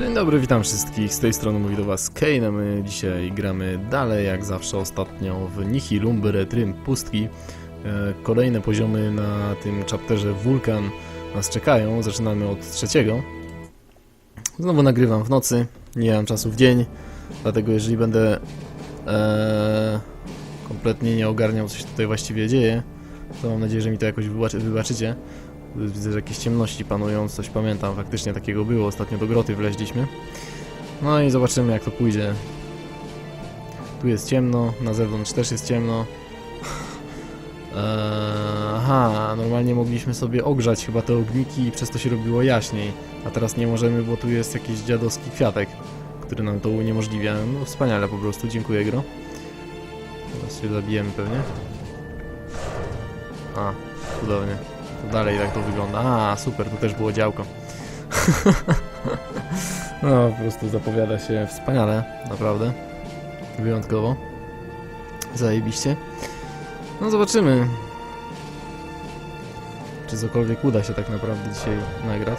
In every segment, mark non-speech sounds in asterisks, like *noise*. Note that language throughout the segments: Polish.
Dzień dobry, witam wszystkich. Z tej strony mówi do Was Kane. My dzisiaj gramy dalej, jak zawsze ostatnio w Nihilum Retrim Pustki. E, Kolejne poziomy na tym chapterze Wulkan nas czekają. Zaczynamy od trzeciego. Znowu nagrywam w nocy, nie mam czasu w dzień, dlatego jeżeli będę e, kompletnie nie ogarniał, co się tutaj właściwie dzieje, to mam nadzieję, że mi to jakoś wybaczy, wybaczycie. Widzę, że jakieś ciemności panują, coś pamiętam, faktycznie takiego było, ostatnio do groty wleźliśmy. No i zobaczymy jak to pójdzie. Tu jest ciemno, na zewnątrz też jest ciemno. *laughs* Eee, aha, normalnie mogliśmy sobie ogrzać chyba te ogniki i przez to się robiło jaśniej. A teraz nie możemy, bo tu jest jakiś dziadowski kwiatek, który nam to uniemożliwia. No wspaniale po prostu, dziękuję gro. Teraz się zabijemy pewnie. A, cudownie. To dalej tak to wygląda. A, super, tu też było działko. *laughs* no, po prostu zapowiada się wspaniale, naprawdę. Wyjątkowo. Zajebiście. No, zobaczymy. Czy cokolwiek uda się tak naprawdę dzisiaj nagrać.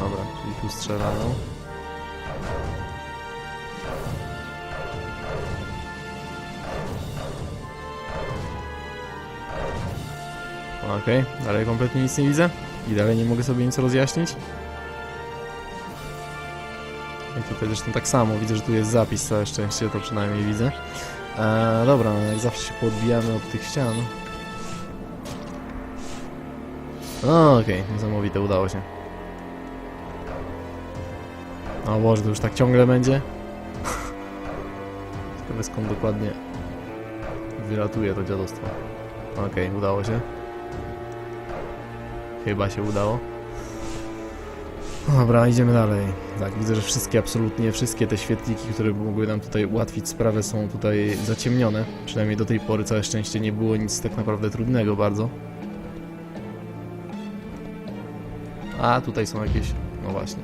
Dobra, czyli tu strzelają. Okej, dalej kompletnie nic nie widzę. I dalej nie mogę sobie nic rozjaśnić. I tutaj zresztą tak samo, widzę, że tu jest zapis, całe szczęście, to przynajmniej widzę. Eee, dobra, no jak zawsze się podbijamy od tych ścian. O, Okej, niesamowite, udało się. O Boże, to już tak ciągle będzie. *laughs* Ciekawe skąd dokładnie wylatuje to dziadostwo. Okej, udało się. Chyba się udało. Dobra, idziemy dalej. Tak, widzę, że wszystkie, absolutnie wszystkie te świetliki, które mogły nam tutaj ułatwić sprawę są tutaj zaciemnione. Przynajmniej do tej pory, całe szczęście, nie było nic tak naprawdę trudnego bardzo. A, tutaj są jakieś... no właśnie.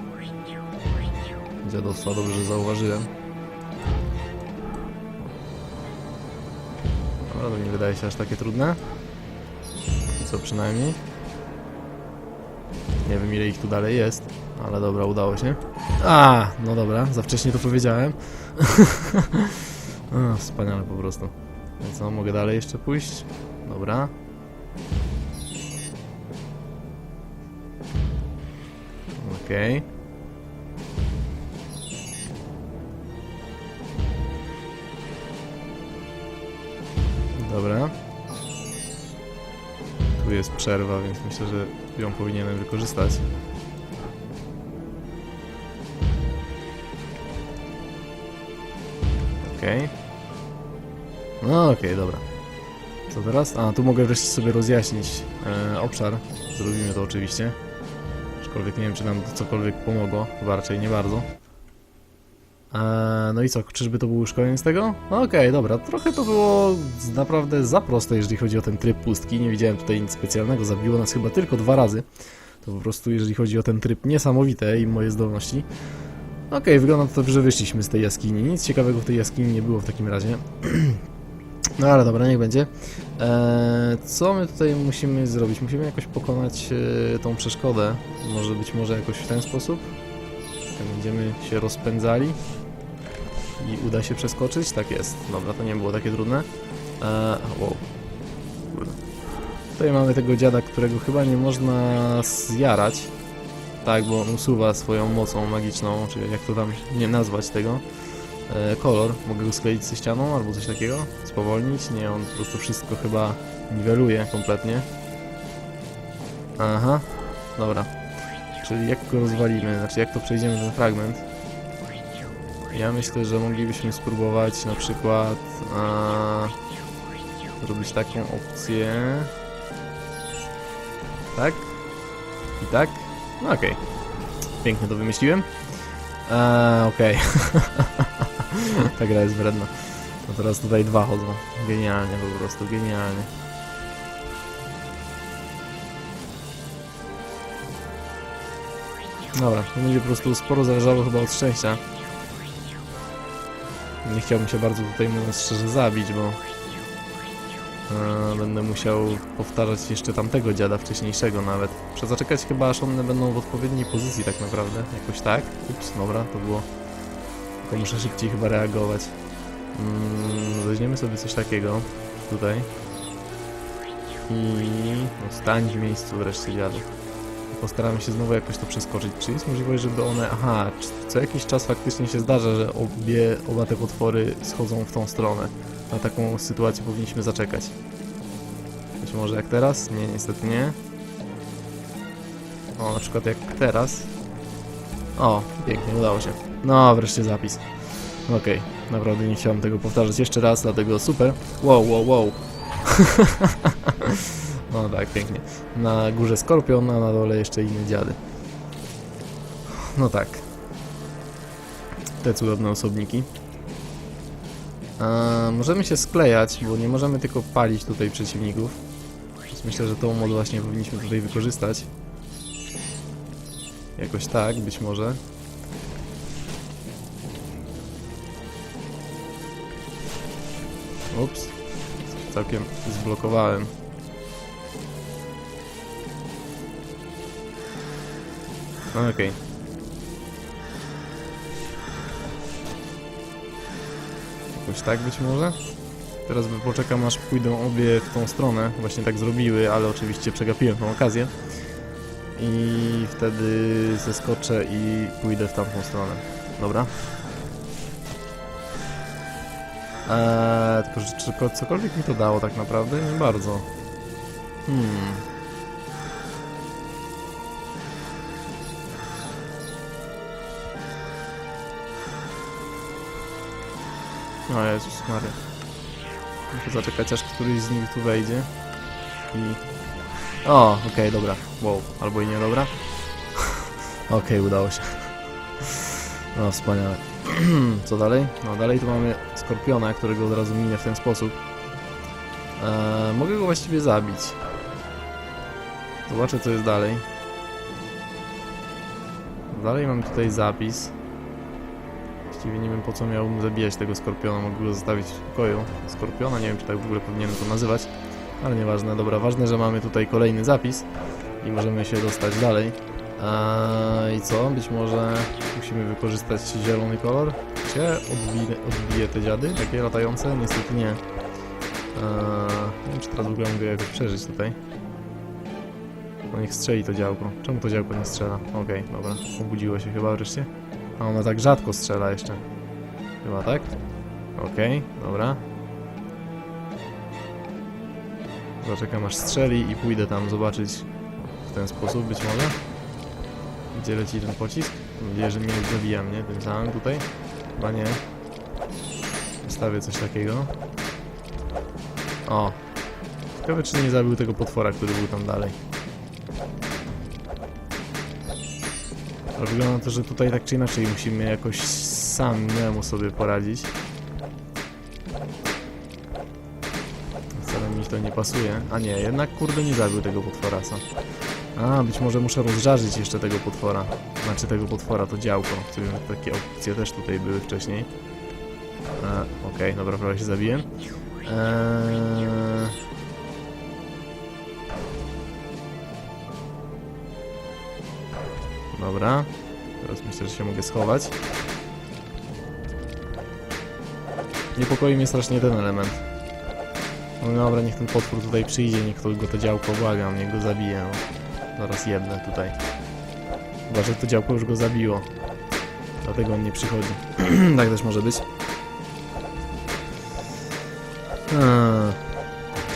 *laughs* Dziadostwa, dobrze, że zauważyłem. Dobra, to nie wydaje się aż takie trudne. Co przynajmniej. Nie wiem ile ich tu dalej jest, ale dobra, udało się. A, no dobra, za wcześnie to powiedziałem. *laughs* A, wspaniale po prostu. No co, mogę dalej jeszcze pójść? Dobra. Okej. Dobra. Jest przerwa, więc myślę, że ją powinienem wykorzystać. Okej. No okej, dobra. Co teraz? A, tu mogę wreszcie sobie rozjaśnić e, obszar. Zrobimy to oczywiście. Aczkolwiek nie wiem, czy nam to cokolwiek pomogło. Chyba raczej nie bardzo. Eee, no i co, czyżby to był już koniec tego? No Okej, dobra, trochę to było naprawdę za proste, jeżeli chodzi o ten tryb pustki. Nie widziałem tutaj nic specjalnego, zabiło nas chyba tylko dwa razy. To po prostu, jeżeli chodzi o ten tryb, niesamowite i moje zdolności. Okej, wygląda to, że wyszliśmy z tej jaskini. Nic ciekawego w tej jaskini nie było w takim razie. *clears throat* no ale dobra, niech będzie. Eee, co my tutaj musimy zrobić? Musimy jakoś pokonać e, tą przeszkodę. Może być może jakoś w ten sposób? Tak Będziemy się rozpędzali i uda się przeskoczyć? Tak jest. Dobra, to nie było takie trudne. Eee, wow. Kurde. Tutaj mamy tego dziada, którego chyba nie można zjarać. Tak, bo on usuwa swoją mocą magiczną, czy jak to tam nie nazwać tego. E, kolor. Mogę go skleić ze ścianą albo coś takiego? Spowolnić? Nie, on po prostu wszystko chyba niweluje kompletnie. Aha. Dobra. Czyli jak go rozwalimy, znaczy jak to przejdziemy ten fragment. Ja myślę, że moglibyśmy spróbować na przykład a, zrobić taką opcję. Tak? I tak? No okej. Pięknie to wymyśliłem. Eee, okej. *laughs* Ta gra jest wredna. No teraz tutaj dwa chodzą. Genialnie po prostu, genialnie. Dobra, to będzie po prostu sporo zależało chyba od szczęścia. Nie chciałbym się bardzo tutaj mówiąc szczerze zabić, bo E, Będę musiał powtarzać jeszcze tamtego dziada wcześniejszego nawet. Muszę zaczekać chyba aż one będą w odpowiedniej pozycji tak naprawdę. Jakoś tak. Ups, dobra, to było. Tylko muszę szybciej chyba reagować. Mm, weźmiemy sobie coś takiego. Tutaj. I no, stań w miejscu wreszcie dziadu. Postaramy się znowu jakoś to przeskoczyć. Czy jest możliwość, żeby one... Aha, co jakiś czas faktycznie się zdarza, że obie, oba te potwory schodzą w tą stronę. Na taką sytuację powinniśmy zaczekać. Być może jak teraz? Nie, niestety nie. O, na przykład jak teraz. O, pięknie, udało się. No, wreszcie zapis. Okej, naprawdę nie chciałem tego powtarzać jeszcze raz, dlatego super. Wow, wow, wow. *laughs* no tak, pięknie. Na górze skorpion, a na dole jeszcze inne dziady. No tak. Te cudowne osobniki. A, możemy się sklejać, bo nie możemy tylko palić tutaj przeciwników. Więc myślę, że tą mod właśnie powinniśmy tutaj wykorzystać. Jakoś tak, być może. Ups. Całkiem zblokowałem. No, Okej. Jakoś tak być może? Teraz poczekam aż pójdą obie w tą stronę. Właśnie tak zrobiły, ale oczywiście przegapiłem tą okazję. I wtedy zeskoczę i pójdę w tamtą stronę. Dobra. Eee, tylko, że czy cokolwiek mi to dało tak naprawdę? Nie bardzo. Hmm. O Jezus Maria. Muszę zaczekać aż któryś z nich tu wejdzie. I... O, okej, dobra. Wow, albo i nie dobra. *laughs* okej, udało się. No, wspaniale. *clears throat* Co dalej? No, dalej tu mamy Skorpiona, którego od razu minę w ten sposób. Eee, mogę go właściwie zabić. Zobaczę, co jest dalej. Dalej mam tutaj zapis. Właściwie nie wiem po co miałbym zabijać tego skorpiona, mogę go zostawić w spokoju. Skorpiona, nie wiem czy tak w ogóle powinienem to nazywać, ale nieważne. Dobra, ważne, że mamy tutaj kolejny zapis i możemy się dostać dalej. Eee, I co? Być może musimy wykorzystać zielony kolor? Czy odbije, odbije te dziady, takie latające? Niestety nie. Eee, nie wiem czy teraz w ogóle mogę jakoś przeżyć tutaj. No niech strzeli to działko. Czemu to działko nie strzela? Okej, dobra. Obudziło się chyba wreszcie. A ona tak rzadko strzela jeszcze. Chyba tak? Okej, dobra. Zaczekam aż strzeli i pójdę tam zobaczyć w ten sposób być może. Gdzie leci ten pocisk? Mam nadzieję, że mnie nie zabija mnie tym samym tutaj. Chyba nie. Zostawię coś takiego. O. Ciekawe czy nie zabił tego potwora, który był tam dalej. Ale wygląda na to, że tutaj tak czy inaczej musimy jakoś samemu sobie poradzić. Wcale mi to nie pasuje. A nie, jednak kurde nie zabił tego potworasa. A, być może muszę rozżarzyć jeszcze tego potwora. Znaczy tego potwora, to działko. Takie opcje też tutaj były wcześniej. E, Okej, dobra, prawie się zabiłem. Eee... Dobra. Teraz myślę, że się mogę schować. Niepokoi mnie strasznie ten element. No dobra, niech ten potwór tutaj przyjdzie, niech to go to działko błagam, niech go zabije. No. Zaraz jednę tutaj. Chyba, że to działko już go zabiło. Dlatego on nie przychodzi. *clears throat* tak też może być. Eee,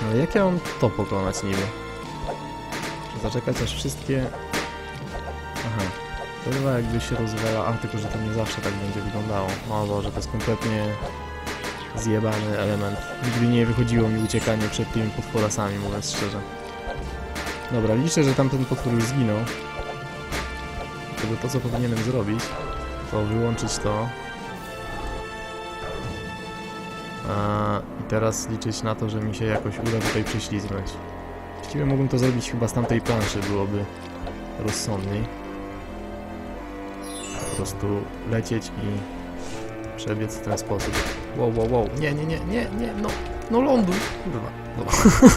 Ale jak ja mam to pokonać niby? Zaczekać aż wszystkie... Chyba jakby się rozwala... A, tylko że to nie zawsze tak będzie wyglądało. O Boże, to jest kompletnie zjebany element. Nigdy nie wychodziło mi uciekanie przed tymi potworasami, mówiąc szczerze. Dobra, liczę, że tamten potwór już zginął. Dlatego to, co powinienem zrobić, to wyłączyć to. I teraz liczyć na to, że mi się jakoś uda tutaj prześlizgnąć. Właściwie mógłbym to zrobić chyba z tamtej planszy, byłoby rozsądniej. Po prostu lecieć i przebiec w ten sposób. Wow, wow, wow. Nie, nie, nie, nie, nie, no, no ląduj, kurwa. Dobra.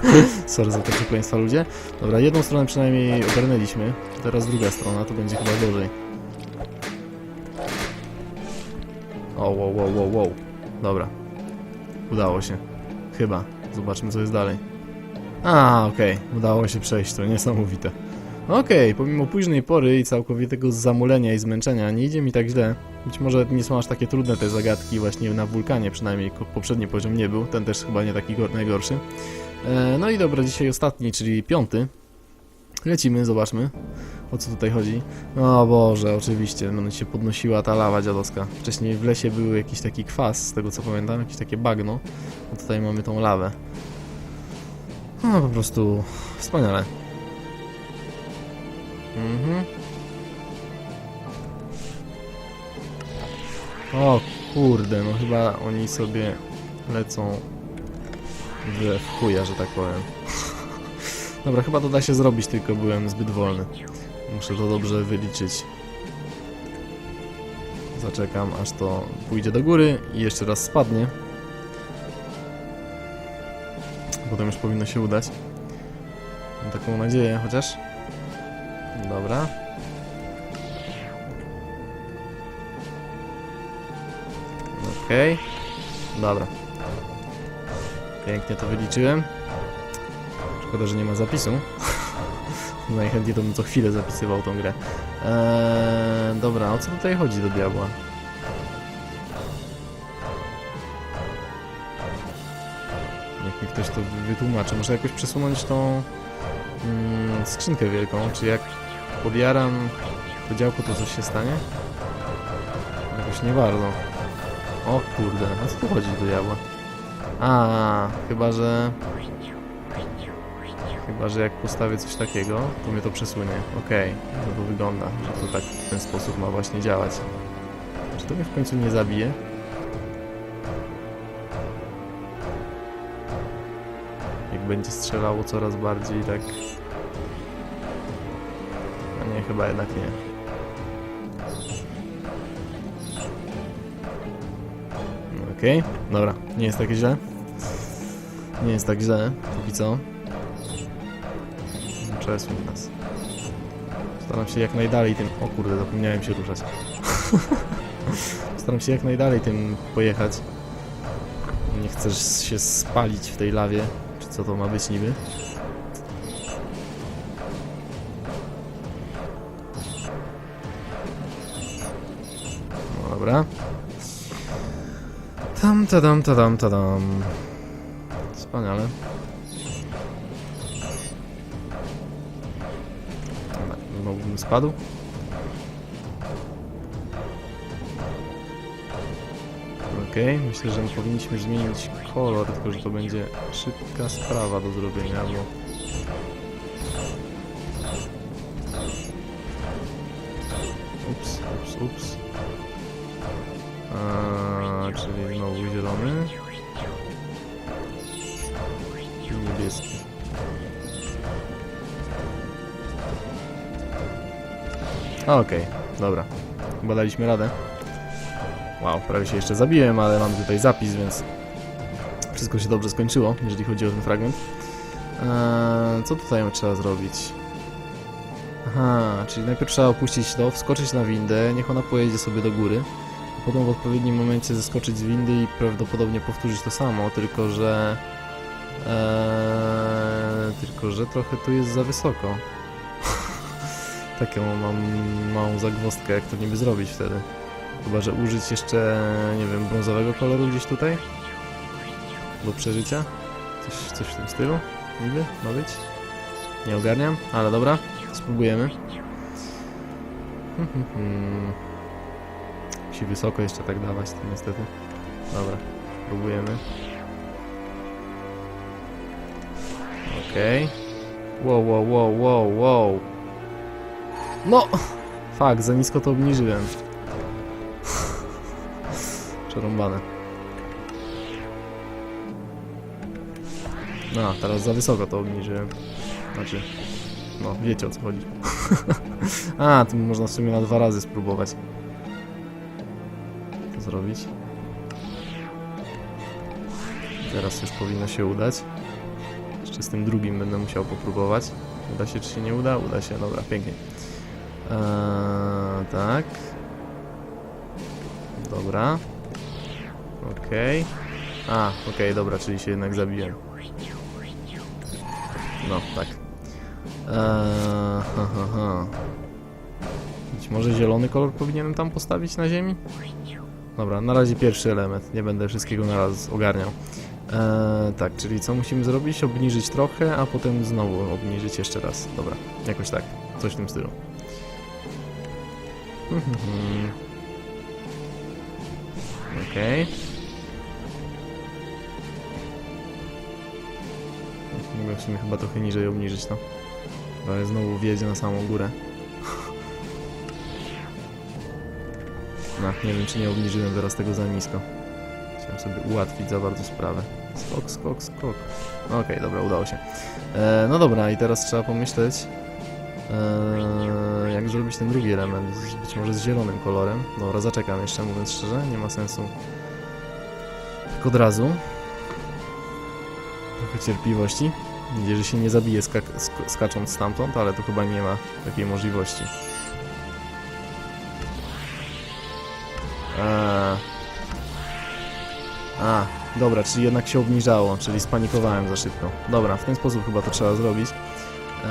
*laughs* Sorry za te przekleństwa ludzie. Dobra, jedną stronę przynajmniej ogarnęliśmy. Teraz druga strona, to będzie chyba gorzej. O, wow, wow, wow, wow. Dobra. Udało się. Chyba. Zobaczmy, co jest dalej. A, okej. Udało się przejść, to niesamowite. Okej, pomimo późnej pory i całkowitego zamulenia i zmęczenia, nie idzie mi tak źle. Być może nie są aż takie trudne te zagadki właśnie na wulkanie, przynajmniej poprzedni poziom nie był, ten też chyba nie taki gor- najgorszy. E, no i dobra, dzisiaj ostatni, czyli piąty. Lecimy, zobaczmy o co tutaj chodzi. O Boże, oczywiście, no się podnosiła ta lawa dziadowska. Wcześniej w lesie był jakiś taki kwas, z tego co pamiętam, jakieś takie bagno. A tutaj mamy tą lawę. No po prostu wspaniale. Mhm. O kurde, no chyba oni sobie lecą w chuja, że tak powiem. *laughs* Dobra, chyba to da się zrobić, tylko byłem zbyt wolny. Muszę to dobrze wyliczyć. Zaczekam, aż to pójdzie do góry i jeszcze raz spadnie. Potem już powinno się udać. Mam taką nadzieję, chociaż. Dobra. Okej. Dobra. Pięknie to wyliczyłem. Szkoda, że nie ma zapisu. *laughs* Najchętniej to bym co chwilę zapisywał tą grę. Eee, dobra, o co tutaj chodzi do diabła? Niech mi ktoś to wy- wytłumaczy. Muszę jakoś przesunąć tą mm, skrzynkę wielką. Czy jak podjaram to działko, to coś się stanie? Jakoś nie bardzo. O kurde, o co tu chodzi do diabła? A, chyba że... Chyba, że jak postawię coś takiego, to mnie to przesunie. Okej, to to wygląda, że to tak w ten sposób ma właśnie działać. Czy to mnie w końcu nie zabije? Jak będzie strzelało coraz bardziej tak... Chyba jednak nie. Okej, dobra, nie jest tak źle. Nie jest tak źle, póki co. Przesuń nas. Staram się jak najdalej tym... O kurde, zapomniałem się ruszać. *laughs* Staram się jak najdalej tym pojechać. Nie chcesz się spalić w tej lawie. Czy co to ma być niby? Dobra. Tam, tadam, tadam, tadam. Wspaniale. Dobra, Znowu bym spadł. Okej, myślę, że powinniśmy zmienić kolor, tylko że to będzie szybka sprawa do zrobienia, bo... Ups, ups, ups. A, czyli znowu zielony. I niebieski. Okej, dobra. Chyba daliśmy radę. Wow, prawie się jeszcze zabiłem, ale mam tutaj zapis, więc wszystko się dobrze skończyło, jeżeli chodzi o ten fragment. Eee, co tutaj trzeba zrobić? Aha, czyli najpierw trzeba opuścić to, wskoczyć na windę, niech ona pojedzie sobie do góry. Potem w odpowiednim momencie zeskoczyć z windy i prawdopodobnie powtórzyć to samo, tylko że... Eee, tylko że trochę tu jest za wysoko. *laughs* Taką mam małą zagwozdkę, jak to niby zrobić wtedy. Chyba, że użyć jeszcze, nie wiem, brązowego koloru gdzieś tutaj? Do przeżycia? Coś, coś w tym stylu? Niby? Ma być? Nie ogarniam, ale dobra, spróbujemy. Hmm, hmm, hmm. Musi wysoko jeszcze tak dawać, to niestety. Dobra, próbujemy. Okej. Wow, wow, wow, wow, wow. No! Fak, za nisko to obniżyłem. Przerąbane. No, teraz za wysoko to obniżyłem. Znaczy, no, wiecie o co chodzi. *laughs* A, tu można w sumie na dwa razy spróbować. Zrobić. Teraz już powinno się udać. Jeszcze z tym drugim będę musiał popróbować. Uda się, czy się nie uda? Uda się, dobra, pięknie. Eee, tak. Dobra. Okej. A, okej, dobra, czyli się jednak zabiłem. No, tak. Eee, ha, ha, ha. Być może zielony kolor powinienem tam postawić na ziemi? Dobra, na razie pierwszy element. Nie będę wszystkiego na raz ogarniał. Eee, tak, czyli co musimy zrobić? Obniżyć trochę, a potem znowu obniżyć jeszcze raz. Dobra, jakoś tak. Coś w tym stylu. *laughs* Okej. Mogę w sumie chyba trochę niżej obniżyć to. Ale znowu wjedzie na samą górę. Nie wiem czy nie obniżyłem teraz tego za nisko. Chciałem sobie ułatwić za bardzo sprawę. Skok, skok, skok. Okej, dobra, udało się. E, no dobra, i teraz trzeba pomyśleć, e, jak zrobić ten drugi element. Być może z zielonym kolorem. Dobra, zaczekam jeszcze, mówiąc szczerze, nie ma sensu. Tak od razu. Trochę cierpliwości. Nadzieję, że się nie zabije skak sk skacząc stamtąd, ale to chyba nie ma takiej możliwości. A, dobra, czyli jednak się obniżało, czyli spanikowałem za szybko. Dobra, w ten sposób chyba to trzeba zrobić. Eee,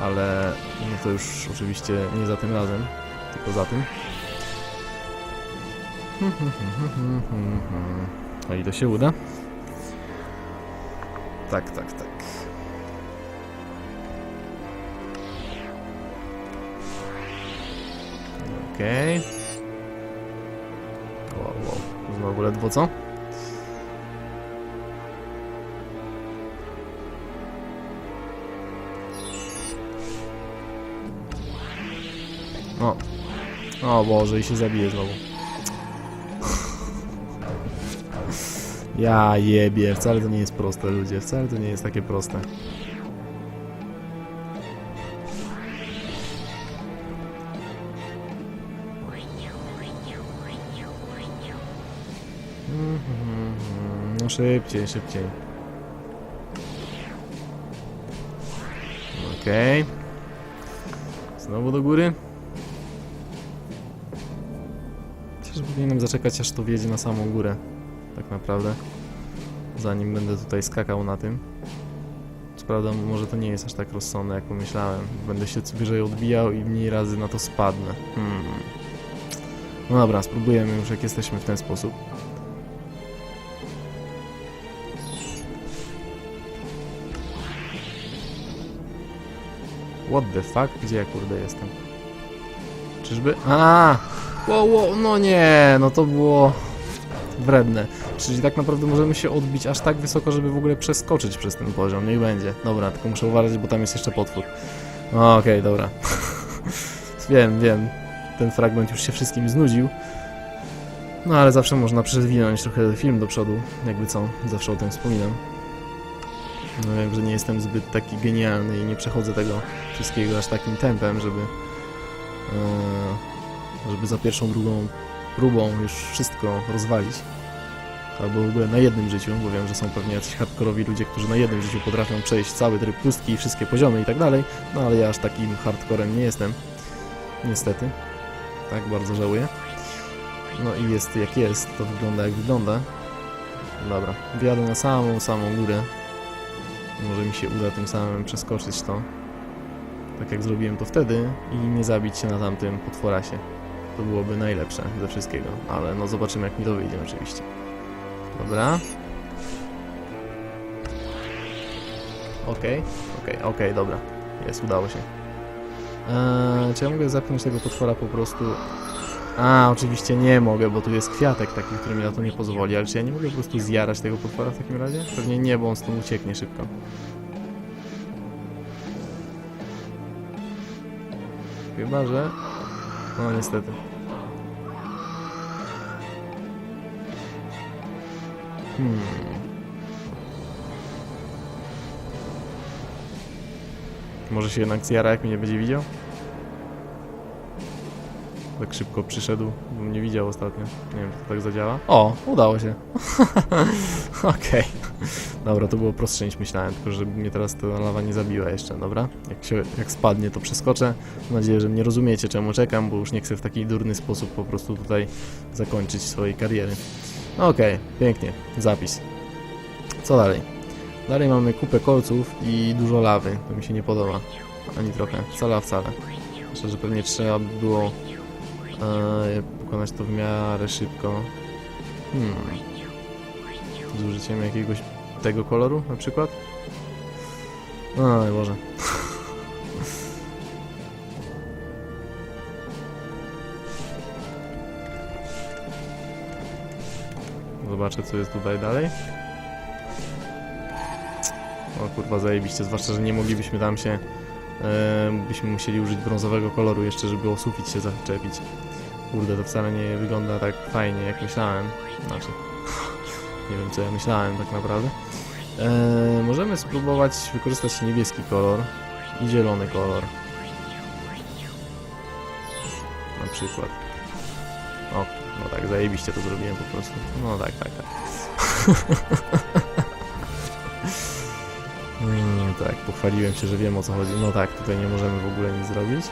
ale no to już oczywiście nie za tym razem, tylko za tym. O i to się uda. Tak, tak, tak. Okej. Wow, Znowu ledwo co? O. O Boże, i się zabije znowu. *laughs* Ja jebie, wcale to nie jest proste, ludzie. Wcale to nie jest takie proste. Szybciej, szybciej. Okej. Znowu do góry. Chociaż powinienem zaczekać aż to wjedzie na samą górę. Tak naprawdę. Zanim będę tutaj skakał na tym. Co prawda może to nie jest aż tak rozsądne jak pomyślałem. Będę się wyżej odbijał i mniej razy na to spadnę. Hmm. No dobra, spróbujemy już jak jesteśmy w ten sposób. What the fuck? Gdzie ja kurde jestem? Czyżby? A! Wow, wow, no nie, no to było wredne. Czyli tak naprawdę możemy się odbić aż tak wysoko, żeby w ogóle przeskoczyć przez ten poziom. Niech będzie. Dobra, tylko muszę uważać, bo tam jest jeszcze potwór. No, Okej, dobra. *laughs* wiem, wiem. Ten fragment już się wszystkim znudził. No ale zawsze można przewinąć trochę film do przodu. Jakby co, zawsze o tym wspominam. No że nie jestem zbyt taki genialny i nie przechodzę tego wszystkiego aż takim tempem, żeby... e, żeby za pierwszą, drugą próbą już wszystko rozwalić. Albo w ogóle na jednym życiu, bo wiem, że są pewnie jacyś hardkorowi ludzie, którzy na jednym życiu potrafią przejść cały tryb pustki, wszystkie poziomy i tak dalej, no ale ja aż takim hardcorem nie jestem. Niestety. Tak, bardzo żałuję. No i jest jak jest, to wygląda jak wygląda. Dobra, wjadę na samą, samą górę. Może mi się uda tym samym przeskoczyć to. Tak jak zrobiłem to wtedy i nie zabić się na tamtym potworasie. To byłoby najlepsze ze wszystkiego, ale no zobaczymy jak mi to wyjdzie oczywiście. Dobra. Okej, okej, okej, dobra. Jest, udało się. Eee, czy ja mogę tego potwora po prostu... A, oczywiście nie mogę, bo tu jest kwiatek taki, który mi na to nie pozwoli, ale czy ja nie mogę po prostu zjarać tego potwora w takim razie? Pewnie nie, bo on stąd ucieknie szybko. Chyba, że... No niestety. Hmm. Może się jednak zjara, jak mnie nie będzie widział? Tak szybko przyszedł, bo mnie widział ostatnio. Nie wiem, czy to tak zadziała. O, udało się. *laughs* Okej. Dobra, to było prostsze niż myślałem, tylko żeby mnie teraz ta lawa nie zabiła jeszcze, dobra? Jak, się, jak spadnie, to przeskoczę. Mam nadzieję, że mnie rozumiecie, czemu czekam, bo już nie chcę w taki durny sposób po prostu tutaj zakończyć swojej kariery. Okej, pięknie, zapis. Co dalej? Dalej mamy kupę kolców i dużo lawy, to mi się nie podoba. Ani trochę, wcale, wcale. Myślę, że pewnie trzeba by było e, pokonać to w miarę szybko. Hmm. Z użyciem jakiegoś tego koloru na przykład? Oj Boże. *laughs* Zobaczę co jest tutaj dalej. O kurwa zajebiście, zwłaszcza, że nie moglibyśmy tam się... Byśmy musieli użyć brązowego koloru jeszcze, żeby o sufit się zaczepić. Kurde, to wcale nie wygląda tak fajnie jak myślałem. Znaczy, *laughs* nie wiem co ja myślałem tak naprawdę. Możemy spróbować wykorzystać niebieski kolor i zielony kolor. Na przykład. O, no tak, zajebiście to zrobiłem po prostu. No tak, tak, tak. *laughs* Mm, tak, pochwaliłem się, że wiem o co chodzi. No tak, tutaj nie możemy w ogóle nic zrobić.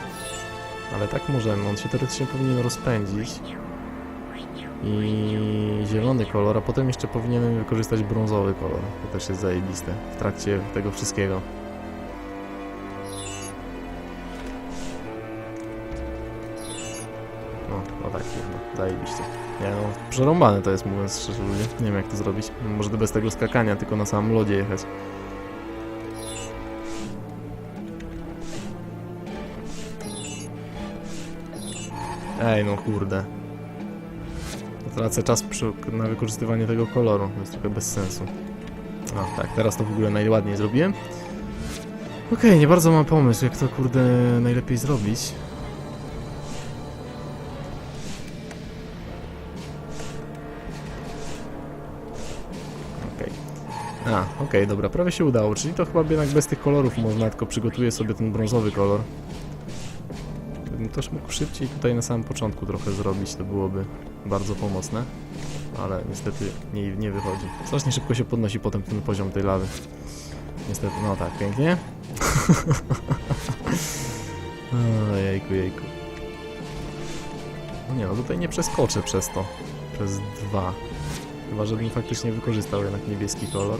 Ale tak możemy, on się teoretycznie powinien rozpędzić. I zielony kolor, a potem jeszcze powinienem wykorzystać brązowy kolor. To też jest zajebiste w trakcie tego wszystkiego. No, no tak, no, zajebiście. Nie no, przerąbane to jest mówiąc szczerze ludzie. Nie wiem jak to zrobić. Może bez tego skakania, tylko na samym lodzie jechać. Ej, no kurde. Tracę czas przy, na wykorzystywanie tego koloru. To jest trochę bez sensu. A, tak, teraz to w ogóle najładniej zrobiłem. Okej, nie bardzo mam pomysł, jak to kurde najlepiej zrobić. Okej. A, okej, dobra, prawie się udało, czyli to chyba jednak bez tych kolorów można, tylko przygotuję sobie ten brązowy kolor. Gdybym też mógł szybciej tutaj na samym początku trochę zrobić, to byłoby bardzo pomocne. Ale niestety nie, nie wychodzi. Strasznie szybko się podnosi potem ten poziom tej lawy. Niestety, no tak, pięknie. *laughs* o, jejku, jejku. No nie, no tutaj nie przeskoczę przez to. Przez dwa. Chyba, żebym faktycznie wykorzystał jednak niebieski kolor.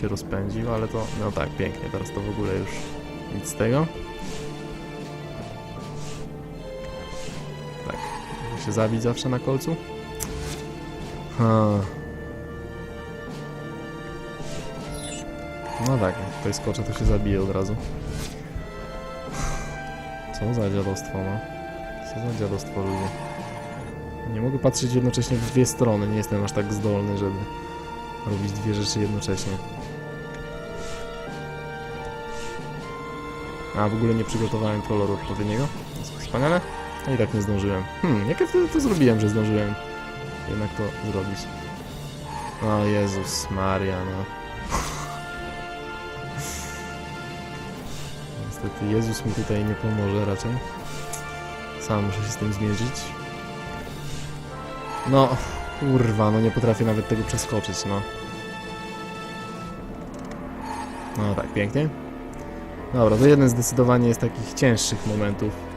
się rozpędził, ale to, no tak, pięknie. Teraz to w ogóle już nic z tego. Się zabić zawsze na kolcu. Ha. No tak, jak tutaj skoczę, to się zabije od razu. Co za dziadostwo, no. Co za dziadostwo, ludzie. Nie mogę patrzeć jednocześnie w dwie strony, nie jestem aż tak zdolny, żeby robić dwie rzeczy jednocześnie. A, w ogóle nie przygotowałem koloru odpowiedniego. Wspaniale. A i tak nie zdążyłem. Hmm, jak ja wtedy to zrobiłem, że zdążyłem jednak to zrobić. O Jezus Maria, no. *laughs* Niestety Jezus mi tutaj nie pomoże raczej. Sam muszę się z tym zmierzyć. No, kurwa, no nie potrafię nawet tego przeskoczyć, no. No tak, pięknie. Dobra, to jeden zdecydowanie z takich cięższych momentów.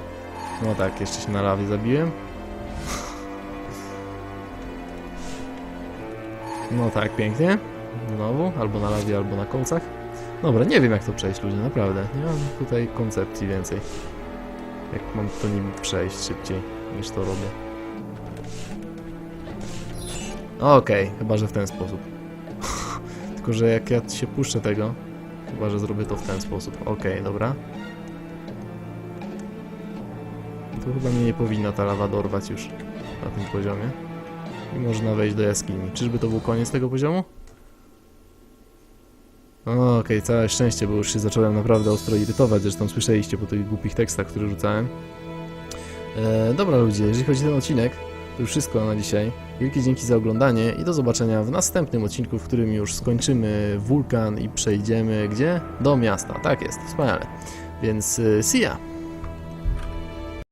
No tak, jeszcze się na lawie zabiłem. No tak, pięknie. Znowu, albo na lawie, albo na kolcach. Dobra, nie wiem jak to przejść ludzie, naprawdę. Nie mam tutaj koncepcji więcej. Jak mam to nim przejść szybciej niż to robię. Okej, chyba że w ten sposób. *laughs* Tylko, że jak ja się puszczę tego, chyba że zrobię to w ten sposób. Okej, dobra. To chyba mnie nie powinna ta lawa dorwać już na tym poziomie. I można wejść do jaskini. Czyżby to był koniec tego poziomu? Okej, całe szczęście, bo już się zacząłem naprawdę ostro irytować, zresztą słyszeliście po tych głupich tekstach, które rzucałem. E, dobra ludzie, jeżeli chodzi o ten odcinek, to już wszystko na dzisiaj. Wielkie dzięki za oglądanie i do zobaczenia w następnym odcinku, w którym już skończymy wulkan i przejdziemy gdzie? Do miasta. Tak jest, wspaniale. Więc e, see ya!